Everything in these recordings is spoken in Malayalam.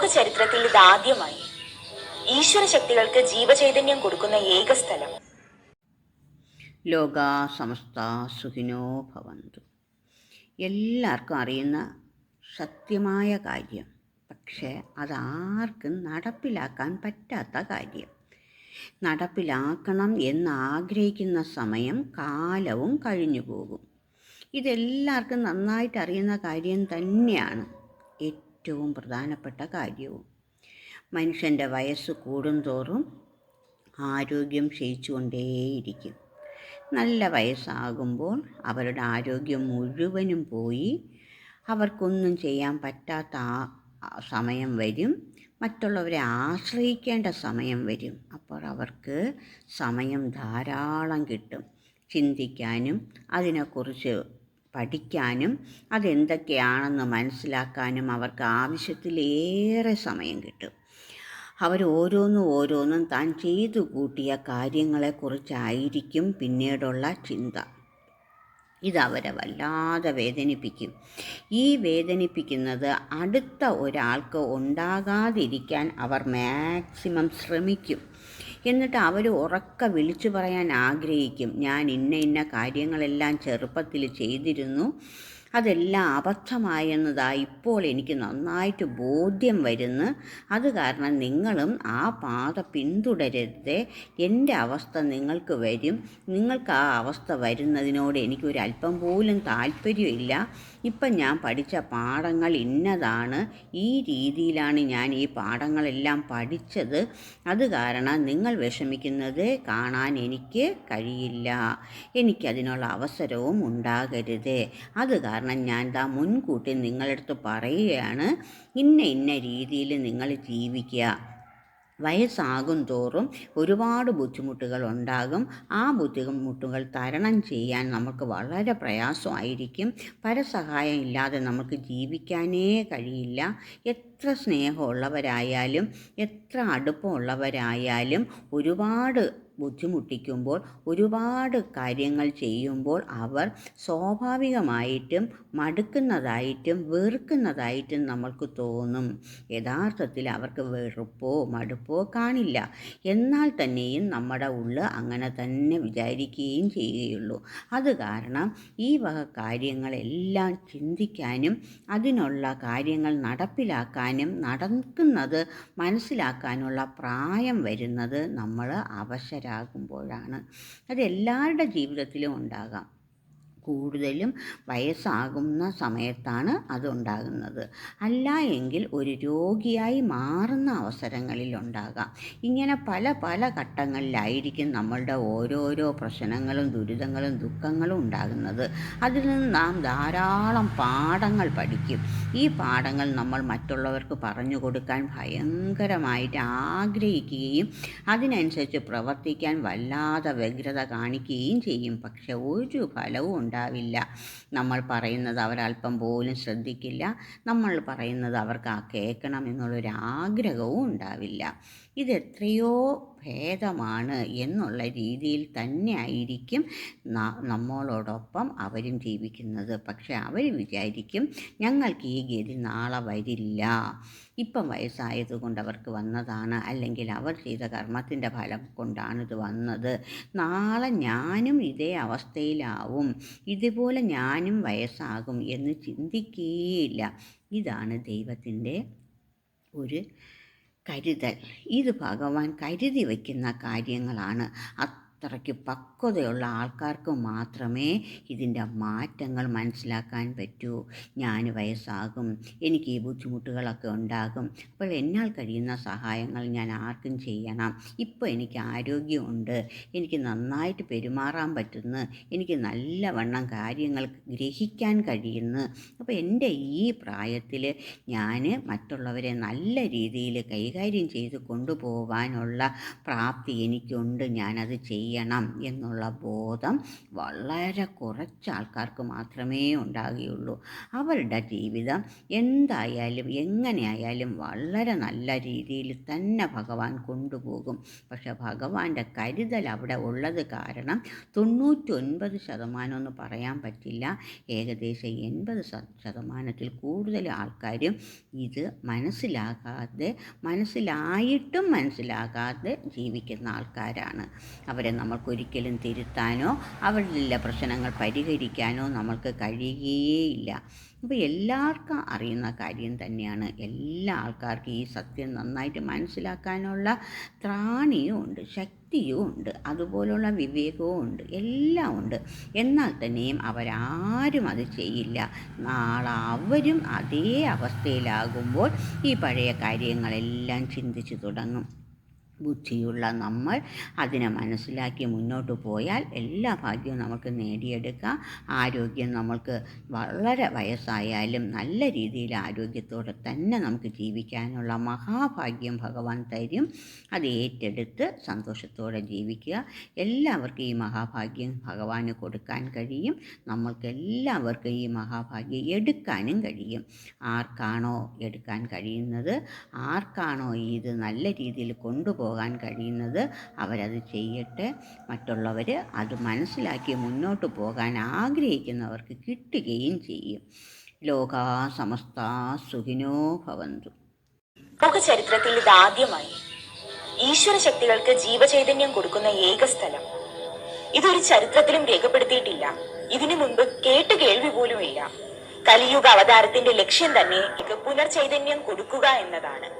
ലോക ചരിത്രത്തിൽ ഇതാദ്യമായി ഈശ്വര ശക്തികൾക്ക് ജീവചൈതന്യം കൊടുക്കുന്ന ഏക സ്ഥലം. ലോക സമസ്ത സുഖിനോ ഭവന്തു. എല്ലാവർക്കും അറിയുന്ന സത്യമായ കാര്യം. പക്ഷേ അതാർക്കും നടപ്പിലാക്കാൻ പറ്റാത്ത കാര്യം. നടപ്പിലാക്കണം എന്നാഗ്രഹിക്കുന്ന സമയം കാലവും കഴിഞ്ഞു പോകും ഇതെല്ലാവർക്കും നന്നായിട്ട് അറിയുന്ന കാര്യം തന്നെയാണ്. ഏറ്റവും പ്രധാനപ്പെട്ട കാര്യവും. മനുഷ്യന്റെ വയസ്സ് കൂടുന്തോറും ആരോഗ്യം ക്ഷയിച്ചുകൊണ്ടേയിരിക്കും. നല്ല വയസ്സാകുമ്പോൾ അവരുടെ ആരോഗ്യം മുഴുവനും പോയി അവർക്കൊന്നും ചെയ്യാൻ പറ്റാത്ത സമയം വരും മറ്റുള്ളവരെ ആശ്രയിക്കേണ്ട സമയം വരും. അപ്പോൾ അവർക്ക് സമയം ധാരാളം കിട്ടും. ചിന്തിക്കാനും അതിനെക്കുറിച്ച് പഠിക്കാനും അതെന്തൊക്കെയാണെന്ന് മനസ്സിലാക്കാനും അവർക്ക് ആവശ്യത്തിലേറെ സമയം കിട്ടും. അവർ ഓരോന്നും ഓരോന്നും താൻ ചെയ്തു കൂട്ടിയ കാര്യങ്ങളെക്കുറിച്ചായിരിക്കും പിന്നീടുള്ള ചിന്ത. ഇതവരെ വല്ലാതെ വേദനിപ്പിക്കും. ഈ വേദനിപ്പിക്കുന്നത് അടുത്ത ഒരാൾക്ക് ഉണ്ടാകാതിരിക്കാൻ അവർ മാക്സിമം ശ്രമിക്കും. എന്നിട്ട് അവർ ഉറക്ക വിളിച്ചു പറയാൻ ആഗ്രഹിക്കും. ഞാൻ ഇന്ന ഇന്ന കാര്യങ്ങളെല്ലാം ചെറുപ്പത്തിൽ ചെയ്തിരുന്നു. അതെല്ലാം അബദ്ധമായെന്നതാ ഇപ്പോൾ എനിക്ക് നന്നായിട്ട് ബോധ്യം വരുന്നു. അത് കാരണം നിങ്ങളും ആ പാത പിന്തുടരരുത്. എന്റെ അവസ്ഥ നിങ്ങൾക്ക് വരും. നിങ്ങൾക്ക് ആ അവസ്ഥ വരുന്നതിനോട് എനിക്കൊരല്പം പോലും താല്പര്യമില്ല. ഇപ്പം ഞാൻ പഠിച്ച പാഠങ്ങൾ ഇന്നതാണ്. ഈ രീതിയിലാണ് ഞാൻ ഈ പാഠങ്ങളെല്ലാം പഠിച്ചത്. അത് കാരണം നിങ്ങൾ വിഷമിക്കുന്നത് കാണാൻ എനിക്ക് കഴിയില്ല. എനിക്കതിനുള്ള അവസരവും ഉണ്ടാകരുത്. അത് കാരണം ഞാൻ ദാ മുൻകൂട്ടി നിങ്ങളടുത്ത് പറയുകയാണ്. ഇന്ന ഇന്ന രീതിയിൽ നിങ്ങൾ ജീവിക്കുക. വയസ്സാകും തോറും ഒരുപാട് ബുദ്ധിമുട്ടുകൾ ഉണ്ടാകും ആ ബുദ്ധിമുട്ടുകൾ തരണം ചെയ്യാൻ നമുക്ക് വളരെ പ്രയാസമായിരിക്കും. പരസഹായം ഇല്ലാതെ നമുക്ക് ജീവിക്കാനേ കഴിയില്ല. എത്ര സ്നേഹമുള്ളവരായാലും എത്ര അടുപ്പമുള്ളവരായാലും ഒരുപാട് ബുദ്ധിമുട്ടിക്കുമ്പോൾ ഒരുപാട് കാര്യങ്ങൾ ചെയ്യുമ്പോൾ അവർ സ്വാഭാവികമായിട്ടും മടുക്കുന്നതായിട്ടും വെറുക്കുന്നതായിട്ടും നമ്മൾക്ക് തോന്നും. യഥാർത്ഥത്തിൽ അവർക്ക് വെറുപ്പോ മടുപ്പോ കാണില്ല. എന്നാൽ തന്നെയും നമ്മുടെ ഉള്ള് അങ്ങനെ തന്നെ വിചാരിക്കുകയും ചെയ്യുകയുള്ളൂ. അത് കാരണം ഈ വക കാര്യങ്ങളെല്ലാം ചിന്തിക്കാനും അതിനുള്ള കാര്യങ്ങൾ നടപ്പിലാക്കാനും നടക്കുന്നത് മനസ്സിലാക്കാനുള്ള പ്രായം വരുന്നത് നമ്മൾ അവശരാകുമ്പോഴാണ് അത് എല്ലാവരുടെ ജീവിതത്തിലും ഉണ്ടാകാം. കൂടുതലും വയസ്സാകുന്ന സമയത്താണ് അതുണ്ടാകുന്നത്. അല്ല എങ്കിൽ ഒരു രോഗിയായി മാറുന്ന അവസരങ്ങളിൽ ഉണ്ടാകാം. ഇങ്ങനെ പല പല ഘട്ടങ്ങളിലായിരിക്കും നമ്മളുടെ ഓരോരോ പ്രശ്നങ്ങളും ദുരിതങ്ങളും ദുഃഖങ്ങളും ഉണ്ടാകുന്നത്. അതിൽ നിന്ന് നാം ധാരാളം പാഠങ്ങൾ പഠിക്കും. ഈ പാഠങ്ങൾ നമ്മൾ മറ്റുള്ളവർക്ക് പറഞ്ഞു കൊടുക്കാൻ ഭയങ്കരമായിട്ട് ആഗ്രഹിക്കുകയും അതിനനുസരിച്ച് പ്രവർത്തിക്കാൻ വല്ലാതെ വ്യഗ്രത കാണിക്കുകയും ചെയ്യും. പക്ഷെ ഒരു ഫലവും ഉണ്ടാവില്ല. നമ്മൾ പറയുന്നത് അവരല്പം പോലും ശ്രദ്ധിക്കില്ല. നമ്മൾ പറയുന്നത് അവർക്ക് ആ കേൾക്കണം എന്നുള്ളൊരു ആഗ്രഹവും ഉണ്ടാവില്ല. ഇതെത്രയോ ഭേദമാണ് എന്നുള്ള രീതിയിൽ തന്നെ ആയിരിക്കും നമ്മളോടൊപ്പം അവരും ജീവിക്കുന്നത്. പക്ഷെ അവർ വിചാരിക്കും ഞങ്ങൾക്ക് ഈ ഗതി നാളെ വരില്ല. ഇപ്പം വയസ്സായതുകൊണ്ട് അവർക്ക് വന്നതാണ്. അല്ലെങ്കിൽ അവർ ചെയ്ത കർമ്മത്തിന്റെ ഫലം കൊണ്ടാണ് ഇത് വന്നത്. നാളെ ഞാനും ഇതേ അവസ്ഥയിലാവും. ഇതുപോലെ ഞാനും വയസ്സാകും എന്ന് ചിന്തിക്കുകയില്ല ഇതാണ് ദൈവത്തിന്റെ ഒരു കരുതൽ. ഇത് ഭഗവാൻ കരുതി വയ്ക്കുന്ന കാര്യങ്ങളാണ്. അത്രയ്ക്ക് പക്വതയുള്ള ആൾക്കാർക്ക് മാത്രമേ ഇതിന്റെ മാറ്റങ്ങൾ മനസ്സിലാക്കാൻ പറ്റൂ. ഞാൻ വയസ്സാകും എനിക്ക് ഈ ബുദ്ധിമുട്ടുകളൊക്കെ ഉണ്ടാകും. അപ്പോൾ എന്നാൽ കഴിയുന്ന സഹായങ്ങൾ ഞാൻ ആർക്കും ചെയ്യണം. ഇപ്പോൾ എനിക്ക് ആരോഗ്യമുണ്ട് എനിക്ക് നന്നായിട്ട് പെരുമാറാൻ പറ്റുന്നു എനിക്ക് നല്ലവണ്ണം കാര്യങ്ങൾ ഗ്രഹിക്കാൻ കഴിയുന്നു. അപ്പോൾ എന്റെ ഈ പ്രായത്തിൽ ഞാൻ മറ്റുള്ളവരെ നല്ല രീതിയിൽ കൈകാര്യം ചെയ്ത് കൊണ്ടുപോകാനുള്ള പ്രാപ്തി എനിക്കുണ്ട്. ഞാനത് ചെയ്യും. ചെയ്യണം എന്നുള്ള ബോധം വളരെ കുറച്ച് ആൾക്കാർക്ക് മാത്രമേ ഉണ്ടാകുകയുള്ളൂ. അവരുടെ ജീവിതം എന്തായാലും എങ്ങനെയായാലും വളരെ നല്ല രീതിയിൽ തന്നെ ഭഗവാൻ കൊണ്ടുപോകും. പക്ഷെ ഭഗവാന്റെ കരുതൽ അവിടെ ഉള്ളത് കാരണം തൊണ്ണൂറ്റൊൻപത് ശതമാനം എന്ന് പറയാൻ പറ്റില്ല. ഏകദേശം എൺപത് ശതമാനത്തിൽ കൂടുതൽ ആൾക്കാരും ഇത് മനസ്സിലാകാതെ മനസ്സിലായിട്ടും മനസ്സിലാകാതെ ജീവിക്കുന്ന ആൾക്കാരാണ്. അവരെ നമ്മൾക്കൊരിക്കലും തിരുത്താനോ അവരിലുള്ള പ്രശ്നങ്ങൾ പരിഹരിക്കാനോ നമ്മൾക്ക് കഴിയുകയേയില്ല. അപ്പോൾ എല്ലാവർക്കും അറിയുന്ന കാര്യം തന്നെയാണ്. എല്ലാ ആൾക്കാർക്കും ഈ സത്യം നന്നായിട്ട് മനസ്സിലാക്കാനുള്ള ത്രാണിയും ഉണ്ട് ശക്തിയും ഉണ്ട് അതുപോലുള്ള വിവേകവും ഉണ്ട് എല്ലാം ഉണ്ട്. എന്നാൽ തന്നെയും അവരാരും അത് ചെയ്യില്ല. നാളെ അവരും അതേ അവസ്ഥയിലാകുമ്പോൾ ഈ പഴയ കാര്യങ്ങളെല്ലാം ചിന്തിച്ചു തുടങ്ങും. ബുദ്ധിയുള്ള നമ്മൾ അതിനെ മനസ്സിലാക്കി മുന്നോട്ട് പോയാൽ എല്ലാ ഭാഗ്യവും നമുക്ക് നേടിയെടുക്കാം. ആരോഗ്യം നമ്മൾക്ക് വളരെ വയസ്സായാലും നല്ല രീതിയിൽ ആരോഗ്യത്തോടെ തന്നെ നമുക്ക് ജീവിക്കാനുള്ള മഹാഭാഗ്യം ഭഗവാൻ തരും. അത് ഏറ്റെടുത്ത് സന്തോഷത്തോടെ ജീവിക്കുക. എല്ലാവർക്കും ഈ മഹാഭാഗ്യം ഭഗവാന് കൊടുക്കാൻ കഴിയും. നമ്മൾക്ക് എല്ലാവർക്കും ഈ മഹാഭാഗ്യം എടുക്കാനും കഴിയും. ആർക്കാണോ എടുക്കാൻ കഴിയുന്നത്? ആർക്കാണോ ഇത് നല്ല രീതിയിൽ കൊണ്ടുപോകാൻ കഴിയുന്നത് അവരത് ചെയ്യട്ടെ. മറ്റുള്ളവർ അത് മനസ്സിലാക്കി മുന്നോട്ട് പോകാൻ ആഗ്രഹിക്കുന്നവർക്ക് കിട്ടുകയും ചെയ്യും. ലോക സമസ്ത സുഖിനോ ഭവന്തു. ചരിത്രത്തിൽ ഇതാദ്യമായി ഈശ്വര ശക്തികൾക്ക് ജീവചൈതന്യം കൊടുക്കുന്ന ഏക സ്ഥലം. ഇതൊരു ചരിത്രത്തിലും രേഖപ്പെടുത്തിയിട്ടില്ല. ഇതിനു മുൻപ് കേട്ട് കേൾവി പോലുമില്ല. കലിയുഗ അവതാരത്തിന്റെ ലക്ഷ്യം തന്നെ പുനർചൈതന്യം കൊടുക്കുക എന്നതാണ്.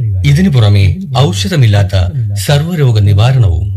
ഇതിനു പുറമെ ഔഷധമില്ലാത്ത സർവരോഗ നിവാരണവും